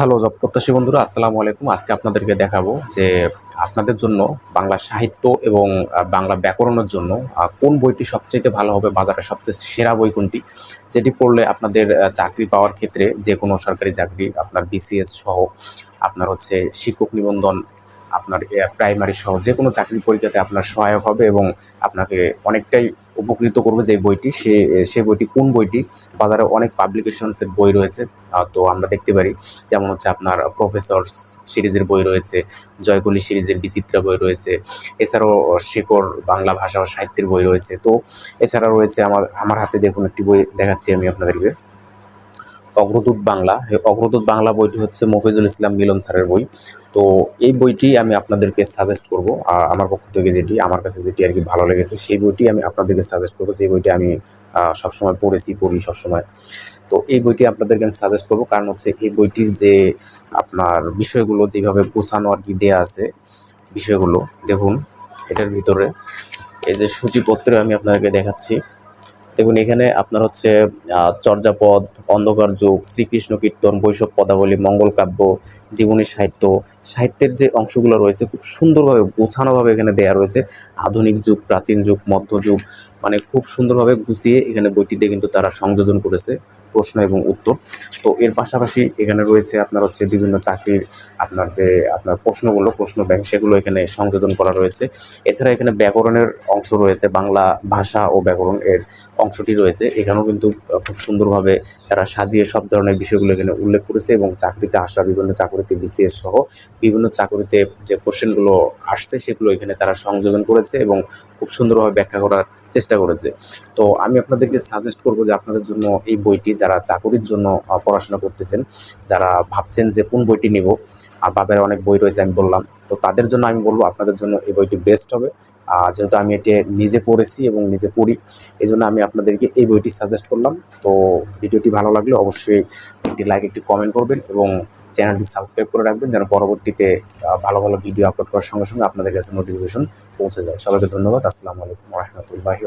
Hello job প্রত্যাশী বন্ধুরা, আসসালামু আলাইকুম। আজকে আপনাদেরকে দেখাবো যে আপনাদের জন্য বাংলা সাহিত্য এবং বাংলা ব্যাকরণের জন্য কোন বইটি সবচেয়ে ভালো হবে, বাজারে সবচেয়ে সেরা বই কোনটি, যেটি পড়লে আপনাদের চাকরি পাওয়ার ক্ষেত্রে যে কোনো সরকারি চাকরি, আপনার বিসিএস সহ, আপনার হচ্ছে শিক্ষক নিবন্ধন, আপনার প্রাইমারি সহ, যে কোনো চাকরি পরীক্ষাতে আপনার সহায়ক হবে এবং আপনাকে অনেকটাই উপকৃত করবে যে বইটি, সে সে বইটি কোন বইটি? বাজারে অনেক পাবলিকেশনসের বই রয়েছে তো আমরা দেখতে পারি। যেমন হচ্ছে আপনার প্রফেসরস সিরিজের বই রয়েছে জয়কলি সিরিজের বিচিত্রা বই রয়েছে, এছাড়াও শেখর বাংলা ভাষা ও সাহিত্যের বই রয়েছে। তো এছাড়া রয়েছে আমার আমার হাতে দেখুন একটি বই দেখাচ্ছি আমি আপনাদেরকে। অগ্রদূত বাংলা। অগ্রদূত বাংলা বইটি হচ্ছে মফিজুল ইসলাম মিলন স্যারের বই। তো এই বইটি আমি আপনাদেরকে সাজেস্ট করব আমার পক্ষ থেকে যেটি, আমার কাছে যেটি আর কি ভালো লেগেছে, সেই বইটি আমি আপনাদেরকে সাজেস্ট করব, যে বইটি আমি সবসময় পড়েছি, পড়ি সবসময়। তো এই বইটি আপনাদেরকে আমি সাজেস্ট করব, কারণ হচ্ছে এই বইটির যে আপনার বিষয়গুলো, যেভাবে গোছানো আর কি দেওয়া আছে, বিষয়গুলো, দেখুন, এটার ভিতরে এই যে সূচিপত্রে আমি আপনাদেরকে দেখাচ্ছি। দেখুন, এখানে আপনার হচ্ছে চর্যাপদ, অন্ধকার যুগ, শ্রীকৃষ্ণ কীর্তন বৈষব পদাবলী, মঙ্গল কাব্য, জীবনী সাহিত্য। সাহিত্যের যে অংশগুলো রয়েছে, খুব সুন্দরভাবে, গোছানোভাবে এখানে দেয়া রয়েছে। আধুনিক যুগ, প্রাচীন যুগ মধ্যযুগ মানে খুব সুন্দরভাবে গুছিয়ে এখানে বইটিতে কিন্তু তারা সংযোজন করেছে। প্রশ্ন এবং উত্তর। তো এর পাশাপাশি এখানে রয়েছে আপনার হচ্ছে বিভিন্ন চাকরির আপনার যে আপনার প্রশ্নগুলো, প্রশ্ন ব্যাংক সেগুলো এখানে সংযোজন করা রয়েছে। এছাড়া এখানে ব্যাকরণের অংশ রয়েছে, বাংলা ভাষা ও ব্যাকরণ এর অংশটি রয়েছে। এখানেও কিন্তু খুব সুন্দরভাবে তারা সাজিয়ে সব ধরনের বিষয়গুলো এখানে উল্লেখ করেছে এবং চাকরিতে আসা বিভিন্ন চাকরিতে বিসিএস সহ বিভিন্ন চাকরিতে যে কোশ্চেনগুলো আসছে সেগুলো এখানে তারা সংযোজন করেছে এবং খুব সুন্দরভাবে ব্যাখ্যা করার চেষ্টা করেছে। তো আমি আপনাদেরকে সাজেস্ট করব যে আপনাদের জন্য এই বইটি যারা চাকরির জন্য পড়াশোনা করতেছেন, যারা ভাবছেন যে কোন বইটি নিব, আর বাজারে অনেক বই রয়েছে আমি বললাম, তো তাদের জন্য আমি বলব আপনাদের জন্য এই বইটি বেস্ট হবে। যেহেতু আমি এটি নিজে পড়েছি এবং নিজে পড়ি এই জন্য আমি আপনাদেরকে এই বইটি সাজেস্ট করলাম। তো ভিডিওটি ভালো লাগলে অবশ্যই একটি লাইক একটি কমেন্ট করবেন এবং চ্যানেলটি সাবস্ক্রাইব করে রাখবেন যেন পরবর্তীতে ভালো ভালো ভিডিও আপলোড করার সঙ্গে সঙ্গে আপনাদের কাছে নোটিফিকেশন পৌঁছে যায়। সবাইকে ধন্যবাদ। আসসালামু আলাইকুম রহমতুল্লাহি